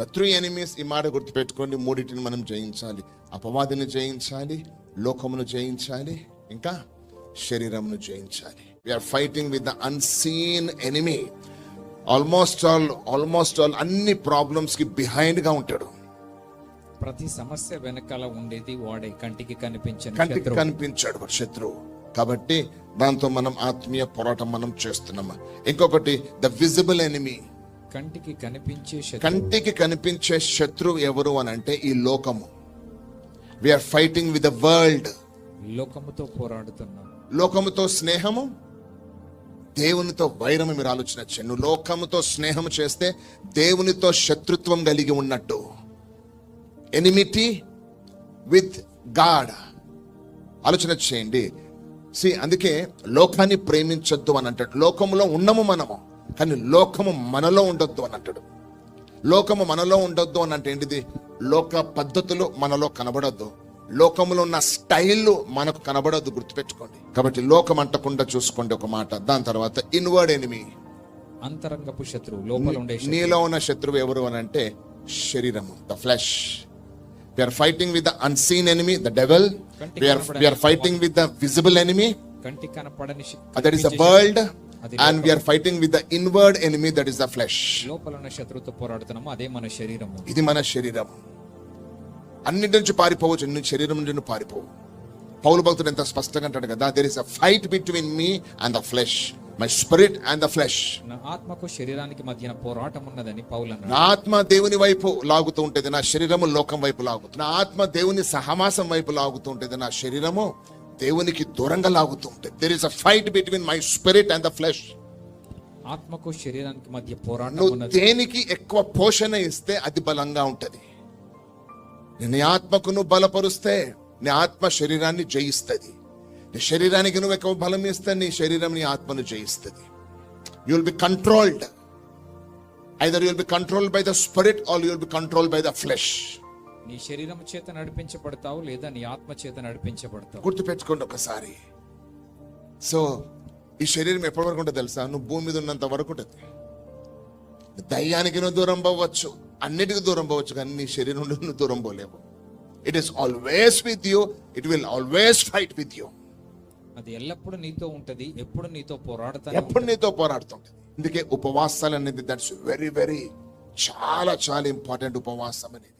The three enemies ఈ మాట గుర్తుపెట్టుకోండి. మూడింటిని మనం జయించాలి. అపవాదిని జయించాలి. లోకమును జయించాలి. ఇంకా శరీరమును జయించాలి. We are fighting with the unseen enemy almost all almost all అన్ని ప్రాబ్లమ్స్కి బిహైండ్గా ఉంటాడు. ప్రతి సమస్య వెనకాల ఉండేది వాడే. కంటికి కనిపించని కంటికి. కనిపించాడు శత్రువు. కాబట్టి దాంతో మనం ఆత్మీయ పోరాటం మనం చేస్తున్నాం ఇంకొకటి ద విజిబుల్ ఎనిమీ కంటికి కనిపించే కంటికి కనిపించే శత్రువు ఎవరు అని అంటే ఈ లోకము. We are fighting with the world లోకముతో పోరాడుతున్నాం. లోకముతో స్నేహము దేవునితో వైరము మీరు ఆలోచన. నువ్వు లోకముతో స్నేహం చేస్తే దేవునితో శత్రుత్వం కలిగి ఉన్నట్టు. ఎనిమిటీ విత్ గాడ్ ఆలోచన చేయండి. సి అందుకే లోకాన్ని ప్రేమించొద్దు అని అంటాడు. లోకములో ఉన్నము మనము. కానీ లోకము మనలో ఉండొద్దు అని అంటాడు. లోకము మనలో ఉండొద్దు అని అంటే ఏంటిది? లోక పద్ధతులు మనలో కనబడొద్దు. లోకములో ఉన్న స్టైల్ మనకు కనబడొద్దు గుర్తుపెట్టుకోండి. కాబట్టి లోకం అంటకుండా చూసుకోండి ఒక మాట. దాని తర్వాత ఇన్వర్డ్ ఎనిమి. అంతరంగపు శత్రువు లోపల ఉండే. నీలో ఉన్న శత్రువు ఎవరు అని అంటే శరీరము the flesh are fighting with the unseen enemy the devil are fighting with the visible enemy కంటికి కనపడని that is the world and we are fighting with the inward enemy that is the flesh. లోపల ఉన్న శత్రువుతో పోరాడుతున్నాము? అదే మన శరీరము. ఇది మన శరీరం. అన్నిటి నుంచి పారిపోవచ్చు నీ శరీరం నుండి నువ్వు పారిపోవు. పౌలు భక్తుడు ఎంత స్పష్టంగా అంటాడు కదా there is a fight between me and the flesh my spirit and the flesh నా ఆత్మకు శరీరానికి మధ్యన పోరాటం ఉన్నదని పౌలు అన్నాడు. నా ఆత్మ దేవుని వైపు లాగుతూ ఉంటుంది నా శరీరము లోకం వైపు లాగుతుంది నా ఆత్మ దేవుని సహవాసం వైపు లాగుతూ ఉంటుంది నా శరీరము దేవునికి దూరంగా లాగుతూ ఉంటుంది there is a fight between my spirit and the flesh ఆత్మకు శరీరానికి మధ్య పోరాటం నువ్వు దేనికి ఎక్కువ పోషణ ఇస్తే అది బలంగా ఉంటది. నీ ఆత్మకు నువ్వు బలపరుస్తే నీ ఆత్మ శరీరాన్ని జయిస్తుంది. నీ శరీరానికి నువ్వు ఎక్కువ బలం ఇస్తే నీ శరీరం నీ ఆత్మను జయిస్తుంది. You will be controlled either you'll be controlled by the spirit or you'll be controlled by the flesh నీ శరీరం చేత నడిపించబడతావు లేదా నీ ఆత్మ చేత నడిపించబడతావు? గుర్తు పెట్టుకోండి ఒకసారి. సో ఈ శరీరం ఎప్పటి వరకు ఉంటుంది తెలుసా? నువ్వు భూమి మీద ఉన్నంత వరకు ఉంటుంది. దయ్యానికి నువ్వు దూరం పోవచ్చు. అన్నిటికీ దూరం పోవచ్చు కానీ నీ శరీరం నుండి నువ్వు దూరం పోలేవు. It is always with you it will always fight with you అది ఎల్లప్పుడూ నీతో ఉంటది ఎప్పుడు నీతో పోరాడుతా ఎప్పుడు నీతో పోరాడుతుంటుంది. అందుకే ఉపవాసాలు అనేది దట్స్ వెరీ వెరీ చాలా చాలా ఇంపార్టెంట్ ఉపవాసం అనేది.